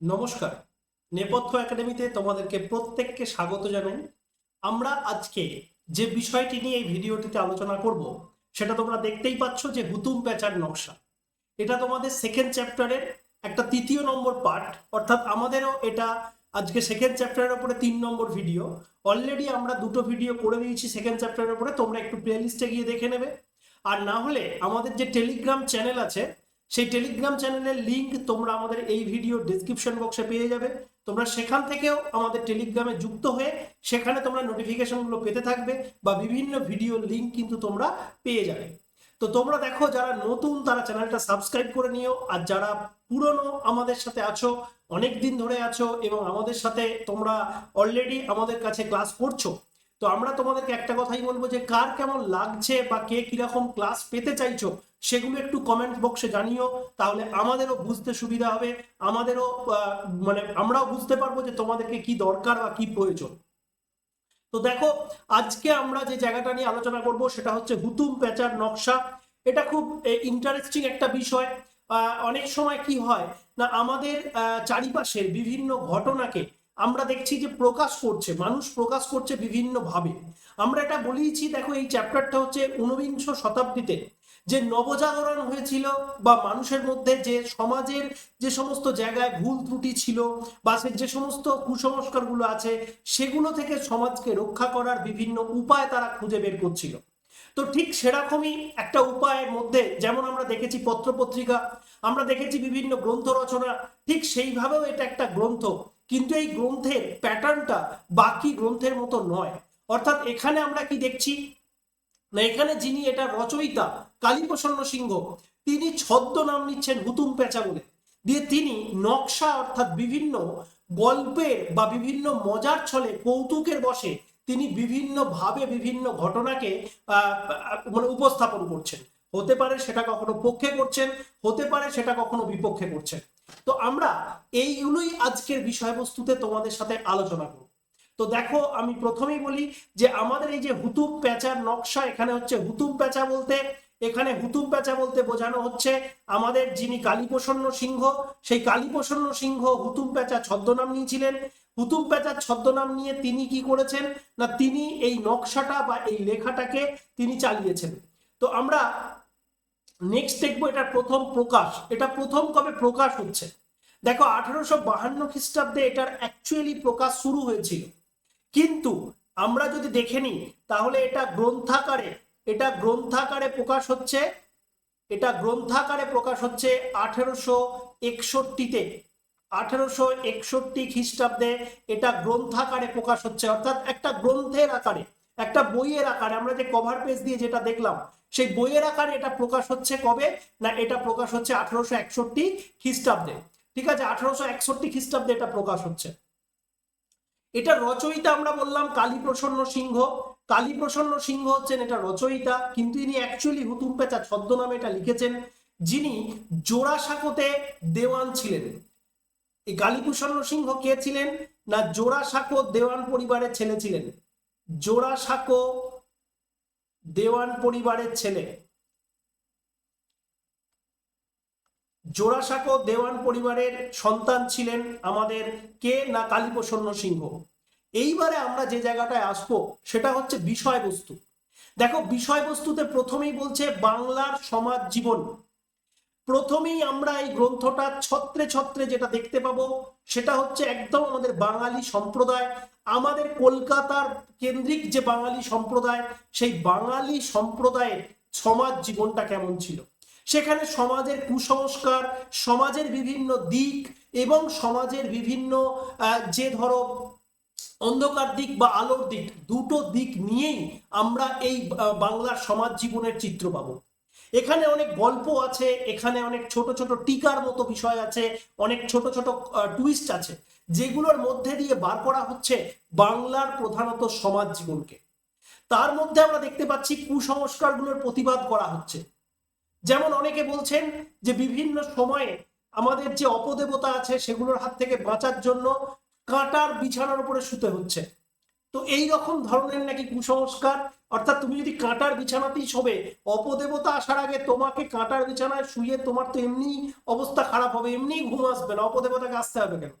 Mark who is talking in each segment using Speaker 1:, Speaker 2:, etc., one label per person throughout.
Speaker 1: নমস্কার। নেপথ্য একাডেমিতে তোমাদেরকে প্রত্যেককে স্বাগত জানাই। আমরা আজকে যে বিষয়টি নিয়ে এই ভিডিওটিতে আলোচনা করব, সেটা তোমরা দেখতেই পাচ্ছ যে হুতুম প্যাচার নকশা। এটা তোমাদের সেকেন্ড চ্যাপ্টারের একটা তৃতীয় নম্বর পার্ট অর্থাৎ আমাদেরও এটা আজকে সেকেন্ড চ্যাপ্টারের উপরে তিন নম্বর ভিডিও অলরেডি আমরা দুটো ভিডিও করে দিয়েছি সেকেন্ড চ্যাপ্টারের উপরে তোমরা একটু প্লে লিস্টে গিয়ে দেখে নেবে। আর না হলে আমাদের যে টেলিগ্রাম চ্যানেল আছে সেই টেলিগ্রাম চ্যানেলের লিংক তোমরা আমাদের এই ভিডিও ডিসক্রিপশন বক্সে পেয়ে যাবে। তোমরা সেখান থেকেও আমাদের টেলিগ্রামে যুক্ত হয়ে সেখানে তোমরা নোটিফিকেশনগুলো পেতে থাকবে বা বিভিন্ন ভিডিও লিংক কিন্তু তোমরা পেয়ে যাবে। তো তোমরা দেখো, যারা নতুন তারা চ্যানেলটা সাবস্ক্রাইব করে নিও। আর যারা পুরনো আমাদের সাথে আছো অনেক দিন ধরে আছো এবং আমাদের সাথে তোমরা অলরেডি আমাদের কাছে ক্লাস করছ তো আমরা তোমাদেরকে একটা কথাই বলব যে কার কেমন লাগছে বা কে কীরকম ক্লাস পেতে চাইছো, সেগুলো একটু কমেন্ট বক্সে জানিও, তাহলে আমাদেরও বুঝতে সুবিধা হবে, আমাদেরও মানে আমরাও বুঝতে পারব যে তোমাদেরকে কি দরকার বা কি প্রয়োজন। তো দেখো, আজকে আমরা যে জায়গাটা নিয়ে আলোচনা করব সেটা হচ্ছে হুতুম প্যাচার নকশা। এটা খুব ইন্টারেস্টিং একটা বিষয়। অনেক সময় কি হয় না, আমাদের চারিপাশের বিভিন্ন ঘটনাকে আমরা দেখছি যে প্রকাশ করছে, মানুষ প্রকাশ করছে বিভিন্ন ভাবে আমরা এটা বলেইছি, দেখো এই চ্যাপ্টারটা হচ্ছে ঊনবিংশ শতাব্দীতে, যে নবজাগরণ হয়েছিল বা মানুষের মধ্যে যে সমাজের যে সমস্ত জায়গায় ভুল ত্রুটি ছিল বা সে যে সমস্ত কুসংস্কারগুলো আছে, সেগুলো থেকে সমাজকে রক্ষা করার বিভিন্ন উপায় তারা খুঁজে বের করছিল। তো ঠিক সেরকমই একটা উপায়ের মধ্যে, যেমন আমরা দেখেছি পত্রপত্রিকা, আমরা দেখেছি বিভিন্ন গ্রন্থ রচনা, ঠিক সেইভাবেও এটা একটা গ্রন্থ। কিন্তু এই গ্রন্থের প্যাটার্নটা বাকি গ্রন্থের মতো নয়। অর্থাৎ এখানে আমরা কি দেখছি? না, এখানে যিনি এটা রচয়িতা কালীপ্রসন্ন সিংহ, তিনি ছদ্ম নাম নিচ্ছেন হুতুম পেঁচা বলে। দিয়ে তিনি নকশা অর্থাৎ বিভিন্ন গল্পের বা বিভিন্ন মজার ছলে কৌতুকের বসে তিনি বিভিন্ন ভাবে বিভিন্ন ঘটনাকে মানে উপস্থাপন করছেন। হতে পারে সেটা কখনো পক্ষে করছেন, হতে পারে সেটা কখনো বিপক্ষে করছেন। তো আমরা এইগুলোই আজকের বিষয়বস্তুতে তোমাদের সাথে আলোচনা করব। তো দেখো, আমি প্রথমেই বলি যে আমাদের এই যে হুতুম প্যাঁচার নকশা, এখানে হচ্ছে হুতুম প্যাঁচা বলতে, এখানে হুতুম প্যাঁচা বলতে বোঝানো হচ্ছে আমাদের যিনি কালীপ্রসন্ন সিংহ, সেই কালীপ্রসন্ন সিংহ হুতুম প্যাঁচা ছদ্মনাম নিয়েছিলেন। হুতুম প্যাঁচার ছদ্মনাম নিয়ে তিনি কি করেছেন? না, তিনি এই নকশাটা বা এই লেখাটাকে তিনি চালিয়েছেন। তো আমরা নেক্সট দেখব এটা প্রথম প্রকাশ। এটা প্রথম কবে প্রকাশ হচ্ছে? দেখো, আঠারোশো বাহান্ন খ্রিস্টাব্দে এটার অ্যাকচুয়ালি প্রকাশ শুরু হয়েছিল। কিন্তু আমরা যদি দেখে নিই, তাহলে এটা গ্রন্থাকারে এটা গ্রন্থাকারে প্রকাশ হচ্ছে, এটা গ্রন্থাকারে প্রকাশ হচ্ছে আঠেরোশো একষট্টিতে। আঠেরোশো একষট্টি খ্রিস্টাব্দে এটা গ্রন্থাকারে প্রকাশ হচ্ছে, অর্থাৎ একটা গ্রন্থের আকারে। একটা বইয়ের আকারে আমরা যে কভার পেজ দিয়ে যেটা দেখলাম, সেই বইয়ের আকারে এটা প্রকাশ হচ্ছে কবে? না, এটা প্রকাশ হচ্ছে আঠারোশো একষট্টি খ্রিস্টাব্দে। ঠিক আছে? আঠারোশো একষট্টি খ্রিস্টাব্দে এটা প্রকাশ হচ্ছে। এটা রচয়িতা আমরা বললাম কালীপ্রসন্ন সিংহ। কালীপ্রসন্ন সিংহ হচ্ছেন এটা রচয়িতা, কিন্তু ইনি অ্যাকচুয়ালি হুতুম পেঁচা ছদ্মনামে এটা লিখেছেন। যিনি জোড়াসাঁকোতে দেওয়ান ছিলেন। এই কালীপ্রসন্ন সিংহ কে ছিলেন? না, জোড়াসাঁকো দেওয়ান পরিবারের ছেলে ছিলেন। জোড়াসাঁকো দেওয়ান পরিবারের ছেলে। জোড়াসাঁকো দেওয়ান পরিবারের সন্তান ছিলেন আমাদের কে না কালীপ্রসন্ন সিংহ। এইবারে আমরা যে জায়গাটায় আসব, সেটা হচ্ছে বিষয়বস্তু। দেখো, বিষয়বস্তুতে প্রথমেই বলছে বাংলার সমাজ জীবন। প্রথমেই আমরা এই গ্রন্থটা ছত্রে ছত্রে যেটা দেখতে পাবো, সেটা হচ্ছে একদম আমাদের বাঙালি সম্প্রদায়। আমাদের কলকাতার কেন্দ্রিক যে বাঙালি সম্প্রদায়, সেই বাঙালি সম্প্রদায়ের সমাজ জীবনটা কেমন ছিল? সেখানে সমাজের কুসংস্কার, সমাজের বিভিন্ন দিক এবং সমাজের বিভিন্ন যে ধরো অন্ধকার দিক বা আলোর দিক, দুটো দিক নিয়েই আমরা এই বাংলার সমাজ জীবনের চিত্র পাবো। এখানে অনেক গল্প আছে, এখানে অনেক ছোট ছোট টিকার মতো বিষয় আছে, অনেক ছোট ছোট টুইস্ট আছে, যেগুলোর মধ্যে দিয়ে বার করা হচ্ছে বাংলার প্রধানত সমাজ জীবনকে। তার মধ্যে আমরা দেখতে পাচ্ছি কুসংস্কারগুলোর প্রতিবাদ করা হচ্ছে। যেমন অনেকে বলছেন যে বিভিন্ন সময়ে আমাদের যে অপদেবতা আছে সেগুলোর হাত থেকে বাঁচার জন্য কাঁটার বিছানার উপরে শুতে হচ্ছে। তো এই রকম ধরনের নাকি কুসংস্কার? অর্থাৎ তুমি যদি কাঁটার বিছানাতেই শোবে অপদেবতা আসার আগে তোমাকে কাঁটার বিছানায় শুয়ে তোমার তো এমনি অবস্থা খারাপ হবে এমনি ঘুম আসবে না, অপদেবতাকে আসতে হবে কেন?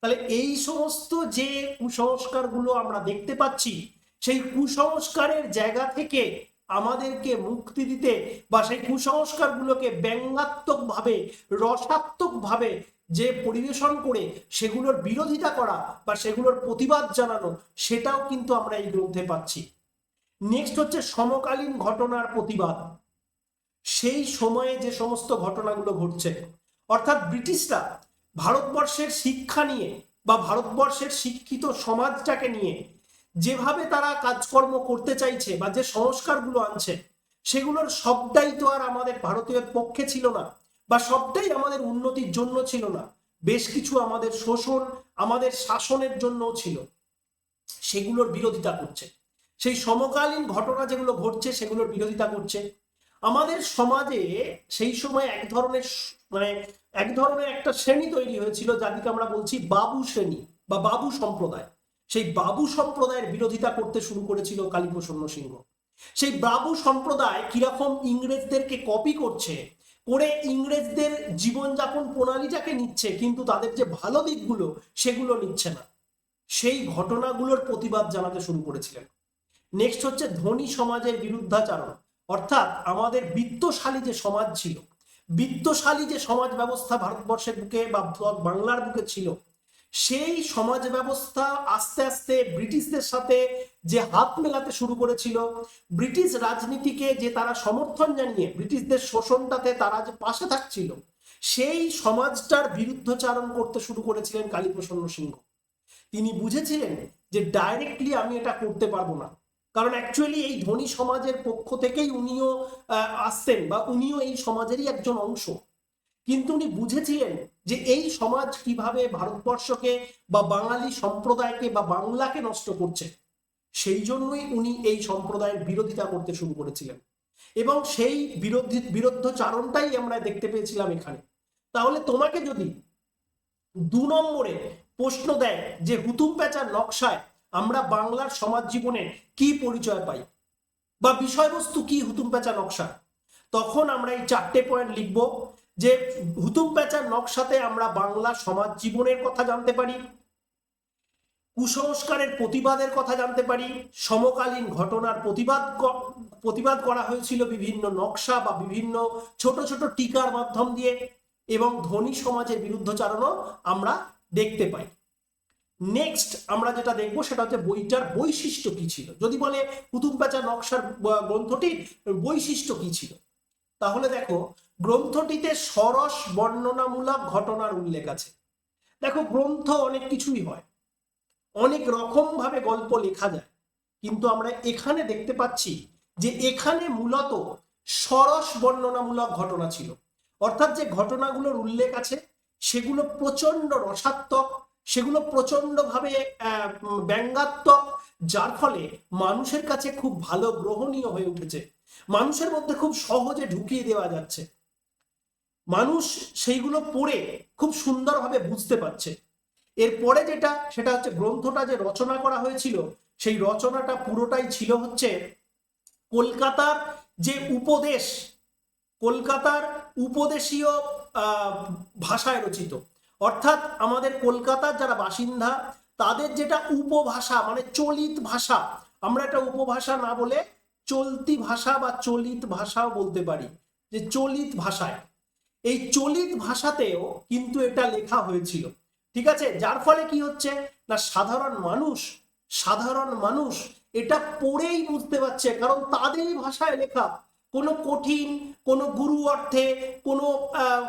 Speaker 1: তাহলে এই সমস্ত যে কুসংস্কারগুলো আমরা দেখতে পাচ্ছি, সেই কুসংস্কারের জায়গা থেকে আমাদেরকে মুক্তি দিতে বা সেই কুসংস্কারগুলোকে ব্যঙ্গাত্মক ভাবে রসাত্মক ভাবে যে পরিবেশন করে সেগুলোর বিরোধিতা করা বা সেগুলোর প্রতিবাদ জানানো, সেটাও কিন্তু আমরা এই গ্রন্থে পাচ্ছি। নেক্সট হচ্ছে সমকালীন ঘটনার প্রতিবাদ। সেই সময়ে যে সমস্ত ঘটনাগুলো ঘটছে, অর্থাৎ ব্রিটিশরা ভারতবর্ষের শিক্ষা নিয়ে বা ভারতবর্ষের শিক্ষিত সমাজটাকে নিয়ে যেভাবে তারা কাজকর্ম করতে চাইছে বা যে সংস্কারগুলো আনছে, সেগুলোর সবটাই তো আর আমাদের ভারতীয় পক্ষে ছিল না। বা সবটাই আমাদের উন্নতির জন্য ছিল না। বেশ কিছু আমাদের শোষণ, আমাদের শাসনের জন্যও ছিল। সেগুলোর বিরোধিতা করছে। সেই সমকালীন ঘটনা যেগুলো ঘটছে, সেগুলোর বিরোধিতা করছে। আমাদের সমাজে সেই সময় এক ধরনের মানে এক ধরনের একটা শ্রেণি তৈরি হয়েছিল যাদেরকে আমরা বলছি বাবু শ্রেণি বা বাবু সম্প্রদায়। সেই বাবু সম্প্রদায়ের বিরোধিতা করতে শুরু করেছিল কালীপ্রসন্ন সিংহ। সেই বাবু সম্প্রদায় কীরকম ইংরেজদেরকে কপি করছে করে ইংরেজদের জীবনযাপন প্রণালীটাকে নিচ্ছে, কিন্তু তাদের যে ভালো দিকগুলো সেগুলো নিচ্ছে না। সেই ঘটনাগুলোর প্রতিবাদ জানাতে শুরু করেছিলেন। নেক্সট হচ্ছে ধনী সমাজের বিরুদ্ধাচারণ। অর্থাৎ আমাদের বিত্তশালী যে সমাজ ছিল, বিত্তশালী যে সমাজ ব্যবস্থা ভারতবর্ষের বুকে বা বাংলার বুকে ছিল সেই সমাজ ব্যবস্থা আস্তে আস্তে ব্রিটিশদের সাথে যে হাত মেলাতে শুরু করেছিল, ব্রিটিশ রাজনীতিকে যে তারা সমর্থন জানিয়ে ব্রিটিশদের শোষণটাতে তারা যে পাশে থাকছিল, সেই সমাজটার বিরুদ্ধচারণ করতে শুরু করেছিলেন কালীপ্রসন্ন সিংহ। তিনি বুঝেছিলেন যে ডাইরেক্টলি আমি এটা করতে পারব না। কারণ অ্যাকচুয়ালি এই ধনী সমাজের পক্ষ থেকেই উনিও আসতেন বা উনিও এই সমাজেরই একজন অংশ। কিন্তু উনি বুঝেছিলেন যে এই সমাজ কীভাবে ভারতবর্ষকে বা বাঙালি সম্প্রদায়কে বা বাংলাকে নষ্ট করছে। সেই জন্যই উনি এই সম্প্রদায়ের বিরোধিতা করতে শুরু করেছিলেন। এবং সেই বিরোধী বিরুদ্ধ চারণটাই আমরা দেখতে পেয়েছিলাম এখানে। তাহলে তোমাকে যদি দু নম্বরে প্রশ্ন দেয় যে হুতুম প্যাঁচার নকশায় আমরা বাংলার সমাজ জীবনে কি পরিচয় পাই? বা বিষয়বস্তু কি হুতুম প্যাঁচা নকশা? তখন আমরা এই চারটে পয়েন্ট লিখব। যে হুতুম প্যাঁচার নকশাতে আমরা বাংলা সমাজ জীবনের কথা জানতে পারি, কুসংস্কারের প্রতিবাদের কথা জানতে পারি, সমকালীন ঘটনার প্রতিবাদ প্রতিবাদ করা হয়েছিল বিভিন্ন নকশা বা বিভিন্ন ছোট ছোট টিকার মাধ্যম দিয়ে এবং ধনী সমাজের বিরুদ্ধচারণও আমরা দেখতে পাই। নেক্সট আমরা যেটা দেখব সেটা হচ্ছে বইটার বৈশিষ্ট্য কি ছিল? যদি বলে কুতুব পেঁচা নকশার গ্রন্থটির বৈশিষ্ট্য কি ছিল? তাহলে দেখো গ্রন্থটিতে সরস বর্ণনামূলক ঘটনার উল্লেখ আছে। দেখো গ্রন্থ অনেক কিছুই হয়। অনেক রকম ভাবে গল্প লেখা যায়। কিন্তু আমরা এখানে দেখতে পাচ্ছি যে এখানে মূলত সরস বর্ণনামূলক ঘটনা ছিল। অর্থাৎ যে ঘটনাগুলোর উল্লেখ আছে সেগুলো প্রচণ্ড রসাত্মক সেগুলো প্রচন্ডভাবে আহ, ব্যঙ্গাত্মক যার ফলে মানুষের কাছে খুব ভালো গ্রহণীয় হয়ে উঠেছে। মানুষের মধ্যে খুব সহজে ঢুকিয়ে দেওয়া যাচ্ছে। মানুষ সেইগুলো পড়ে খুব সুন্দরভাবে বুঝতে পারছে। এরপরে যেটা, সেটা হচ্ছে গ্রন্থটা যে রচনা করা হয়েছিল, সেই রচনাটা পুরোটাই ছিল হচ্ছে কলকাতার যে উপদেশ, কলকাতার উপদেশীয় ভাষায় রচিত। অর্থাৎ আমাদের কলকাতার যারা বাসিন্দা, তাদের যেটা উপভাষা মানে চলিত ভাষা, আমরা এটা উপভাষা না বলে চলতি ভাষা বা চলিত ভাষাও বলতে পারি, যে চলিত ভাষায়। এই চলিত ভাষাতেও কিন্তু এটা লেখা হয়েছিল। ঠিক আছে? যার ফলে কি হচ্ছে? না, সাধারণ মানুষ সাধারণ মানুষ এটা পড়েই বুঝতে পারছে, কারণ তাদেরই ভাষায় লেখা। কোনো কঠিন, কোনো গুরু অর্থে, কোনো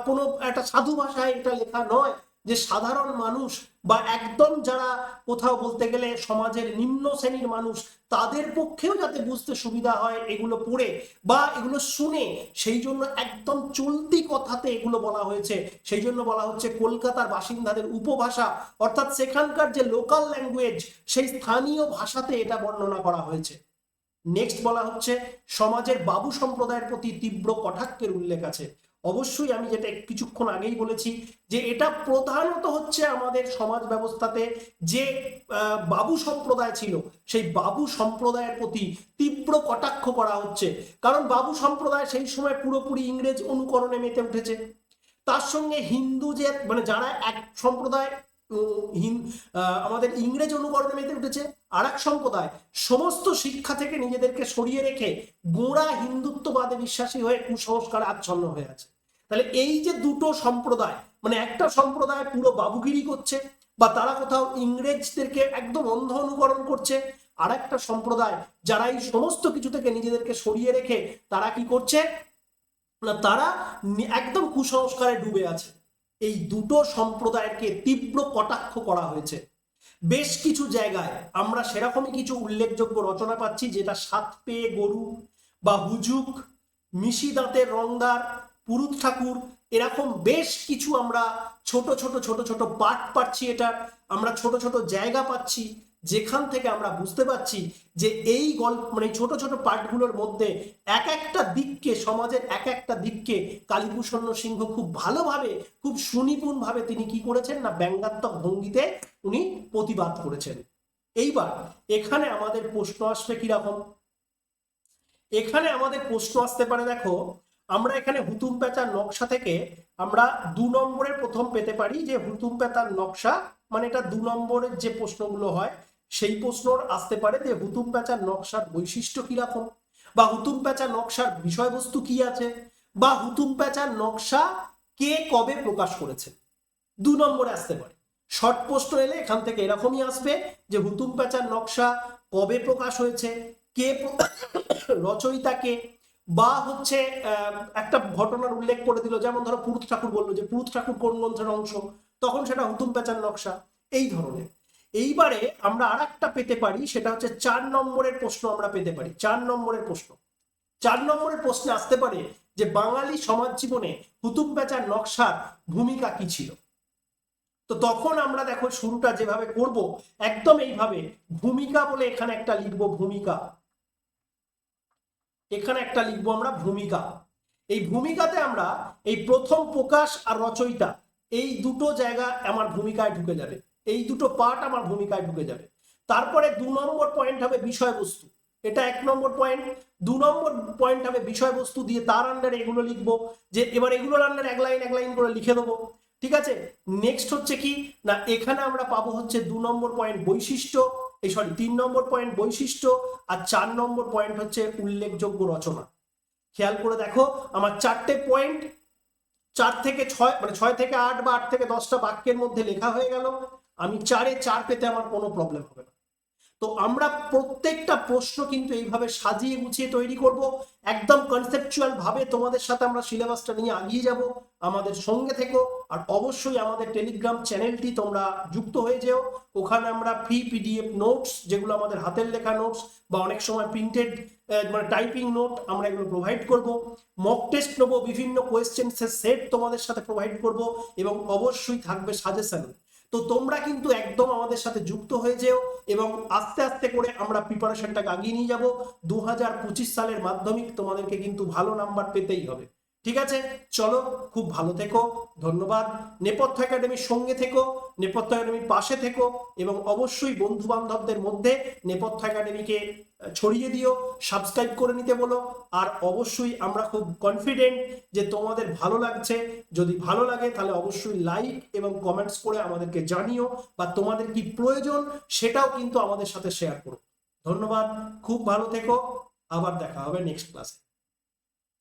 Speaker 1: কোনো একটা সাধু ভাষায় এটা লেখা নয়। যে সাধারণ মানুষ বা একদম যারা কোথাও বলতে গেলে সমাজের নিম্ন শ্রেণির মানুষ, তাদের পক্ষেও যাতে বুঝতে সুবিধা হয় এগুলো পড়ে বা এগুলো শুনে, সেই জন্য একদম চলতি কথাতে এগুলো বলা হয়েছে। সেই জন্য বলা হচ্ছে কলকাতার বাসিন্দাদের উপভাষা, অর্থাৎ সেখানকার যে লোকাল ল্যাঙ্গুয়েজ সেই স্থানীয় ভাষাতে এটা বর্ণনা করা হয়েছে। নেক্সট বলা হচ্ছে, সমাজের বাবু সম্প্রদায়ের প্রতি তীব্র কটাক্ষের উল্লেখ আছে। অবশ্যই আমি যেটা কিছুক্ষণ আগেই বলেছি যে এটা প্রধানত হচ্ছে আমাদের সমাজ ব্যবস্থাতে যে বাবু সম্প্রদায় ছিল, সেই বাবু সম্প্রদায়ের প্রতি তীব্র কটাক্ষ করা হচ্ছে। কারণ বাবু সম্প্রদায় সেই সময় পুরোপুরি ইংরেজ অনুকরণে মেতে উঠেছে। তার সঙ্গে হিন্দু যে মানে যারা এক সম্প্রদায় আমাদের ইংরেজ অনুকরণে মেতে উঠেছে আর এক সম্প্রদায়, সমস্ত শিক্ষা থেকে নিজেদেরকে সরিয়ে রেখে গোড়া হিন্দুত্ববাদে বিশ্বাসী হয়ে কুসংস্কার আচ্ছন্ন হয়ে আছে। তাহলে এই যে দুটো সম্প্রদায় মানে একটা সম্প্রদায় পুরো বাবুগিরি করছে বা তারা কোথাও ইংরেজদেরকে একদম অন্ধ অনুকরণ করছে আর একটা সম্প্রদায় যারা এই সমস্ত কিছু থেকে নিজেদেরকে সরিয়ে রেখে তারা কি করছে? না, তারা একদম কুসংস্কারে ডুবে আছে। এই দুটো সম্প্রদায়কে তীব্র কটাক্ষ করা হয়েছে। বেশ কিছু জায়গায় আমরা সেরকমই কিছু উল্লেখযোগ্য রচনা পাচ্ছি, যেটা সাত পেয়ে গরু বা হুজুক মিশি দাঁতের রংদার পুরুত ঠাকুর, এরকম বেশ কিছু আমরা ছোট ছোট ছোট ছোট পাঠ পাচ্ছি এটা, আমরা ছোট ছোট জায়গা পাচ্ছি, যেখান থেকে আমরা বুঝতে পারছি যে এই গল্প মানে ছোট ছোট পাঠগুলোর মধ্যে এক একটা দিককে, সমাজের এক একটা দিককে কালীভূষণ সিংহ খুব ভালোভাবে, খুব সুনিপুণভাবে তিনি কি করেছেন না, ব্যঙ্গাত্মক ভঙ্গিতে উনি প্রতিবাদ করেছেন। এইবার, এখানে আমাদের প্রশ্ন আসবে কীরকম? এখানে আমাদের প্রশ্ন আসতে পারে, দেখো আমরা এখানে হুতুম পেঁচার নকশা থেকে আমরা দু নম্বরের প্রথম পেতে পারি যে হুতুম পেঁচার নকশা মানে এটা দু নম্বরের যে প্রশ্নগুলো হয়, সেই প্রশ্ন আসতে পারে যে হুতুম পেঁচার নকশার বৈশিষ্ট্য কীরকম? বা হুতুম পেঁচার নকশার বিষয়বস্তু কি আছে? বা হুতুম পেঁচার নকশা কে কবে প্রকাশ করেছে? দু নম্বরে আসতে পারে। শর্ট প্রশ্ন এলে এখান থেকে এরকমই আসবে যে হুতুম পেঁচার নকশা কবে প্রকাশ হয়েছে? কে রচয়িতা কে? বা হচ্ছে একটা ঘটনার উল্লেখ করে দিল, যেমন ধরো পুরুত ঠাকুর বলল যে, পুরুত ঠাকুর কোন গ্রন্থের অংশ? তখন সেটা হুতুম পেঁচার নকশা। এই ধরনের। এইবারে আমরা আর একটা পেতে পারি, সেটা হচ্ছে চার নম্বরের প্রশ্ন আমরা পেতে পারি। চার নম্বরের প্রশ্ন। চার নম্বরের প্রশ্নে আসতে পারে যে, বাঙালি সমাজ জীবনে হুতুম পেঁচার নকশার ভূমিকা কি ছিল? তো তখন আমরা দেখো, শুরুটা যেভাবে করব, একদম এইভাবে, ভূমিকা বলে এখানে একটা লিখব, ভূমিকা। এখানে একটা লিখব আমরা ভূমিকা। এই ভূমিকাতে আমরা এই প্রথম প্রকাশ আর রচয়িতা, এই দুটো জায়গা আমার ভূমিকায় ঢুকে যাবে। এই দুটো পার্ট আমার ভূমিকায় ঢুকে যাবে। তারপরে দু নম্বর পয়েন্ট হবে বিষয়বস্তু। এটা এক নম্বর পয়েন্ট দু নম্বর পয়েন্ট হবে বিষয়বস্তু দিয়ে তার আন্ডারে এগুলো লিখব, যে এবার এগুলোর আন্ডারে এক লাইন এক লাইন করে লিখে দেবো। ঠিক আছে? নেক্সট হচ্ছে কি? না, এখানে আমরা পাবো হচ্ছে দু নম্বর পয়েন্ট বৈশিষ্ট্য। এই সরি তিন নম্বর পয়েন্ট বৈশিষ্ট্য আর চার নম্বর পয়েন্ট হচ্ছে উল্লেখযোগ্য রচনা। খেয়াল করে দেখো, আমার চারটে পয়েন্ট চার থেকে ছয় মানে ছয় থেকে আট বা আট থেকে দশটা বাক্যের মধ্যে লেখা হয়ে গেল। আমি চারে চার পেতে আমার কোনো প্রবলেম হবে না। তো আমরা প্রত্যেকটা প্রশ্ন কিন্তু এইভাবে সাজিয়ে গুছিয়ে তৈরি করব। একদম কনসেপচুয়াল ভাবে তোমাদের সাথে আমরা সিলেবাসটা নিয়ে আগিয়ে যাব। আমাদের সঙ্গে থেকো আর অবশ্যই আমাদের টেলিগ্রাম চ্যানেলটি তোমরা যুক্ত হয়ে যেও। ওখানে আমরা ফ্রি পিডিএফ নোটস যেগুলো আমাদের হাতের লেখা নোটস বা অনেক সময় প্রিন্টেড মানে টাইপিং নোট আমরা এগুলো প্রোভাইড করব। মক টেস্ট নেব, বিভিন্ন কোয়েশ্চেন্সের সেট তোমাদের সাথে প্রোভাইড করব এবং অবশ্যই থাকবে সাজেশন তো তোমরা কিন্তু একদম আমাদের সাথে যুক্ত হয়ে যেও এবং আস্তে আস্তে করে আমরা প্রিপারেশনটাকে আগিয়ে নিয়ে যাব। দু হাজার পঁচিশ সালের মাধ্যমিক তোমাদেরকে কিন্তু ভালো নাম্বার পেতেই হবে। ঠিক আছে? চলো, খুব ভালো থেকো, ধন্যবাদ। নেপথ্য একাডেমির সঙ্গে থেকো, নেপথ্য একাডেমির পাশে থেকো এবং অবশ্যই বন্ধু বান্ধবদের মধ্যে নেপথ্য একাডেমিকে ছড়িয়ে দিও সাবস্ক্রাইব করে নিতে বলো। আর অবশ্যই আমরা খুব কনফিডেন্ট যে তোমাদের ভালো লাগছে। যদি ভালো লাগে, তাহলে অবশ্যই লাইক এবং কমেন্টস করে আমাদেরকে জানিও বা তোমাদের কি প্রয়োজন সেটাও কিন্তু আমাদের সাথে শেয়ার করো। ধন্যবাদ, খুব ভালো থেকো। আবার দেখা হবে নেক্সট ক্লাসে